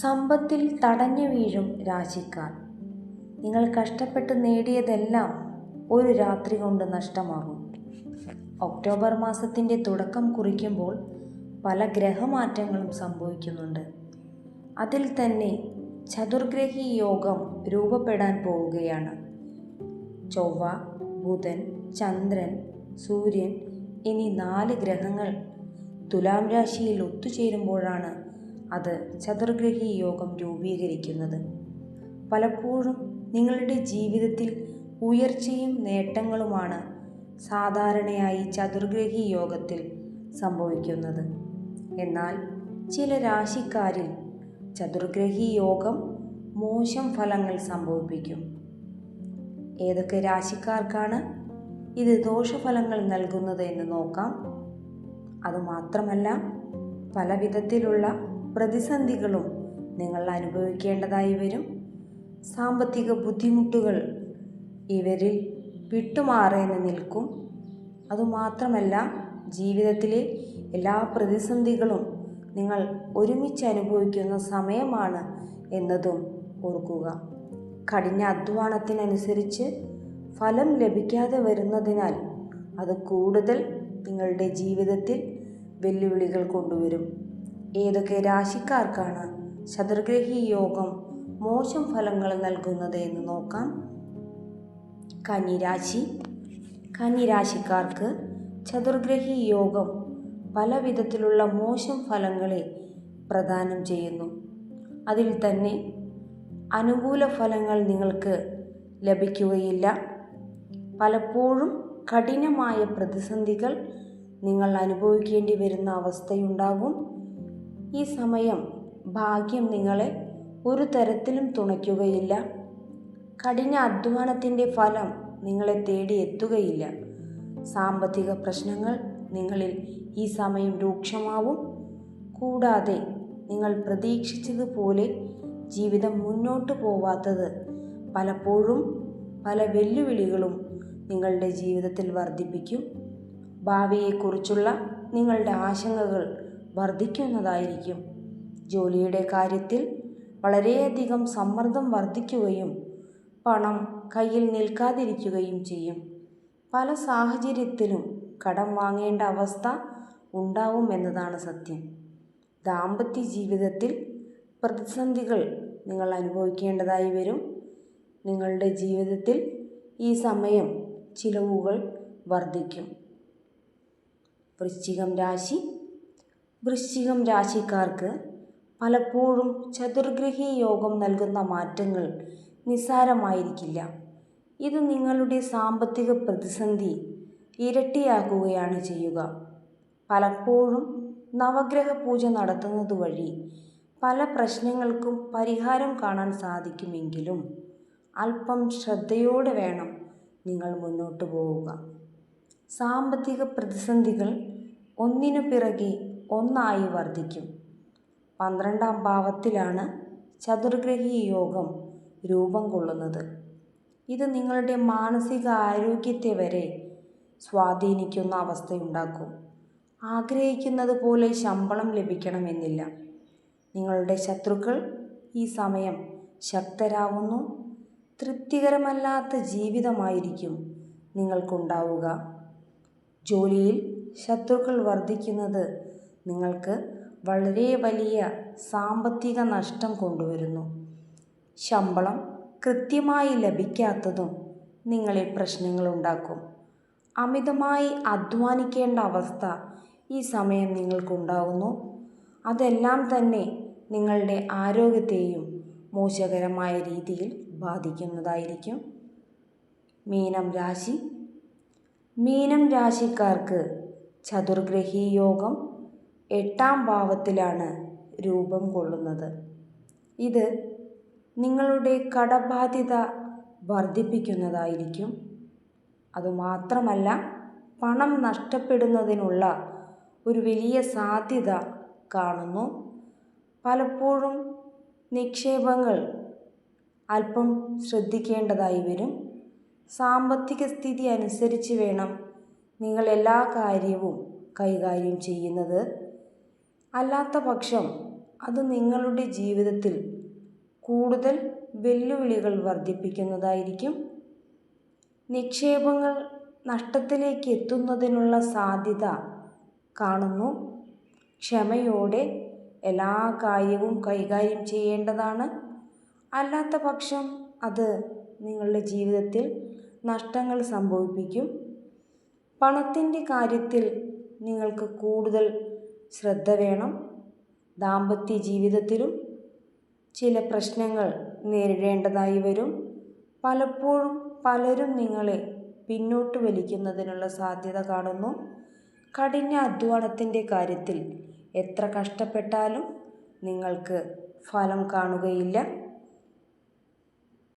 സമ്പത്തിൽ തടഞ്ഞു വീഴും രാശിക്കാർ. നിങ്ങൾ കഷ്ടപ്പെട്ട് നേടിയതെല്ലാം ഒരു രാത്രി കൊണ്ട് നഷ്ടമാകും. ഒക്ടോബർ മാസത്തിന്റെ തുടക്കം കുറിക്കുമ്പോൾ പല ഗ്രഹമാറ്റങ്ങളും സംഭവിക്കുന്നുണ്ട്. അതിൽ തന്നെ ചതുർഗ്രഹി യോഗം രൂപപ്പെടാൻ പോവുകയാണ്. ചൊവ്വ ബുധൻ ചന്ദ്രൻ സൂര്യൻ എന്നീ നാല് ഗ്രഹങ്ങൾ തുലാം രാശിയിൽ ഒത്തുചേരുമ്പോഴാണ് അത് ചതുർഗ്രഹി യോഗം രൂപീകരിക്കുന്നത്. പലപ്പോഴും നിങ്ങളുടെ ജീവിതത്തിൽ ഉയർച്ചയും നേട്ടങ്ങളുമാണ് സാധാരണയായി ചതുർഗ്രഹി യോഗത്തിൽ സംഭവിക്കുന്നത്. എന്നാൽ ചില രാശിക്കാരിൽ ചതുർഗ്രഹി യോഗം മോശം ഫലങ്ങൾ സംഭവിപ്പിക്കും. ഏതൊക്കെ രാശിക്കാർക്കാണ് ഇത് ദോഷഫലങ്ങൾ നൽകുന്നത് എന്ന് നോക്കാം. അതുമാത്രമല്ല പല വിധത്തിലുള്ള പ്രതിസന്ധികളും നിങ്ങൾ അനുഭവിക്കേണ്ടതായി വരും. സാമ്പത്തിക ബുദ്ധിമുട്ടുകൾ ഇവരിൽ വിട്ടുമാറേന്ന് നിൽക്കും. അതുമാത്രമല്ല ജീവിതത്തിലെ എല്ലാ പ്രതിസന്ധികളും നിങ്ങൾ ഒരുമിച്ച് അനുഭവിക്കുന്ന സമയമാണ് എന്നതും ഓർക്കുക. കഠിന അധ്വാനത്തിനനുസരിച്ച് ഫലം ലഭിക്കാതെ വരുന്നതിനാൽ അത് കൂടുതൽ നിങ്ങളുടെ ജീവിതത്തിൽ വെല്ലുവിളികൾ കൊണ്ടുവരും. ഏതൊക്കെ രാശിക്കാർക്കാണ് ശതുർഗ്രഹി യോഗം മോശം ഫലങ്ങൾ നൽകുന്നത് എന്ന് നോക്കാം. കന്നിരാശി കന്നിരാശിക്കാർക്ക് ചതുർഗ്രഹി യോഗം പല വിധത്തിലുള്ള മോശം ഫലങ്ങളെ പ്രദാനം ചെയ്യുന്നു. അതിൽ തന്നെ അനുകൂല ഫലങ്ങൾ നിങ്ങൾക്ക് ലഭിക്കുകയില്ല. പലപ്പോഴും കഠിനമായ പ്രതിസന്ധികൾ നിങ്ങൾ അനുഭവിക്കേണ്ടി വരുന്ന അവസ്ഥയുണ്ടാകും. ഈ സമയം ഭാഗ്യം നിങ്ങളെ ഒരു തരത്തിലും തുണയ്ക്കുകയില്ല. കഠിന അധ്വാനത്തിന്റെ ഫലം നിങ്ങളെ തേടി എത്തുകയില്ല. സാമ്പത്തിക പ്രശ്നങ്ങൾ നിങ്ങളിൽ ഈ സമയം രൂക്ഷമാവും. കൂടാതെ നിങ്ങൾ പ്രതീക്ഷിച്ചതുപോലെ ജീവിതം മുന്നോട്ട് പോവാത്തത് പലപ്പോഴും പല വെല്ലുവിളികളും നിങ്ങളുടെ ജീവിതത്തിൽ വർദ്ധിപ്പിക്കും. ഭാവിയെക്കുറിച്ചുള്ള നിങ്ങളുടെ ആശങ്കകൾ വർദ്ധിക്കുന്നതായിരിക്കും. ജോലിയുടെ കാര്യത്തിൽ വളരെയധികം സമ്മർദ്ദം വർദ്ധിക്കുകയും പണം കയ്യിൽ നിൽക്കാതിരിക്കുകയും ചെയ്യും. പല സാഹചര്യത്തിലും കടം വാങ്ങേണ്ട അവസ്ഥ ഉണ്ടാവുമെന്നതാണ് സത്യം. ദാമ്പത്യ ജീവിതത്തിൽ പ്രതിസന്ധികൾ നിങ്ങൾ അനുഭവിക്കേണ്ടതായി വരും. നിങ്ങളുടെ ജീവിതത്തിൽ ഈ സമയം ചിലവുകൾ വർദ്ധിക്കും. വൃശ്ചികം രാശി വൃശ്ചികം രാശിക്കാർക്ക് പലപ്പോഴും ചതുർഗ്രഹി യോഗം നൽകുന്ന മാറ്റങ്ങൾ നിസ്സാരമായിരിക്കില്ല. ഇത് നിങ്ങളുടെ സാമ്പത്തിക പ്രതിസന്ധി ഇരട്ടിയാക്കുകയാണ് ചെയ്യുക. പലപ്പോഴും നവഗ്രഹ പൂജ നടത്തുന്നത് വഴി പല പ്രശ്നങ്ങൾക്കും പരിഹാരം കാണാൻ സാധിക്കുമെങ്കിലും അല്പം ശ്രദ്ധയോടെ വേണം നിങ്ങൾ മുന്നോട്ട് പോവുക. സാമ്പത്തിക പ്രതിസന്ധികൾ ഒന്നിനു പിറകെ ഒന്നായി വർദ്ധിക്കും. പന്ത്രണ്ടാം ഭാവത്തിലാണ് ചതുർഗ്രഹി യോഗം രൂപം കൊള്ളുന്നത്. ഇത് നിങ്ങളുടെ മാനസിക ആരോഗ്യത്തെ വരെ സ്വാധീനിക്കുന്ന അവസ്ഥയുണ്ടാക്കും. ആഗ്രഹിക്കുന്നത് പോലെ ശമ്പളം ലഭിക്കണമെന്നില്ല. നിങ്ങളുടെ ശത്രുക്കൾ ഈ സമയം ശക്തരാവുന്നു. തൃപ്തികരമല്ലാത്ത ജീവിതമായിരിക്കും നിങ്ങൾക്കുണ്ടാവുക. ജോലിയിൽ ശത്രുക്കൾ വർദ്ധിക്കുന്നത് നിങ്ങൾക്ക് വളരെ വലിയ സാമ്പത്തിക നഷ്ടം കൊണ്ടുവരുന്നു. ശമ്പളം കൃത്യമായി ലഭിക്കാത്തതും നിങ്ങളിൽ പ്രശ്നങ്ങളുണ്ടാക്കും അമിതമായി അധ്വാനിക്കേണ്ട അവസ്ഥ ഈ സമയം നിങ്ങൾക്കുണ്ടാകുന്നു അതെല്ലാം തന്നെ നിങ്ങളുടെ ആരോഗ്യത്തെയും മോശകരമായ രീതിയിൽ ബാധിക്കുന്നതായിരിക്കും. മീനം രാശി. മീനം രാശിക്കാർക്ക് ചതുർഗ്രഹി യോഗം എട്ടാം ഭാവത്തിലാണ് രൂപം കൊള്ളുന്നത്. ഇത് നിങ്ങളുടെ കടബാധ്യത വർദ്ധിപ്പിക്കുന്നതായിരിക്കും. അതുമാത്രമല്ല പണം നഷ്ടപ്പെടുന്നതിനുള്ള ഒരു വലിയ സാധ്യത കാണുന്നു. പലപ്പോഴും നിക്ഷേപങ്ങൾ അല്പം ശ്രദ്ധിക്കേണ്ടതായി വരും. സാമ്പത്തിക സ്ഥിതി അനുസരിച്ച് വേണം നിങ്ങൾ എല്ലാ കാര്യവും കൈകാര്യം ചെയ്യുന്നത്. അല്ലാത്ത പക്ഷം അത് നിങ്ങളുടെ ജീവിതത്തിൽ കൂടുതൽ വെല്ലുവിളികൾ വർദ്ധിപ്പിക്കുന്നതായിരിക്കും. നിക്ഷേപങ്ങൾ നഷ്ടത്തിലേക്ക് എത്തുന്നതിനുള്ള സാധ്യത കാണുന്നു. ക്ഷമയോടെ എല്ലാ കാര്യവും കൈകാര്യം ചെയ്യേണ്ടതാണ്. അല്ലാത്ത പക്ഷം അത് നിങ്ങളുടെ ജീവിതത്തിൽ നഷ്ടങ്ങൾ സംഭവിപ്പിക്കും. പണത്തിന്റെ കാര്യത്തിൽ നിങ്ങൾക്ക് കൂടുതൽ ശ്രദ്ധ വേണം. ദാമ്പത്യ ജീവിതത്തിലും ചില പ്രശ്നങ്ങൾ നേരിടേണ്ടതായി വരും. പലപ്പോഴും പലരും നിങ്ങളെ പിന്നോട്ട് വലിക്കുന്നതിനുള്ള സാധ്യത കാണുന്നു. കഠിന അധ്വാനത്തിന്റെ കാര്യത്തിൽ എത്ര കഷ്ടപ്പെട്ടാലും നിങ്ങൾക്ക് ഫലം കാണുകയില്ല.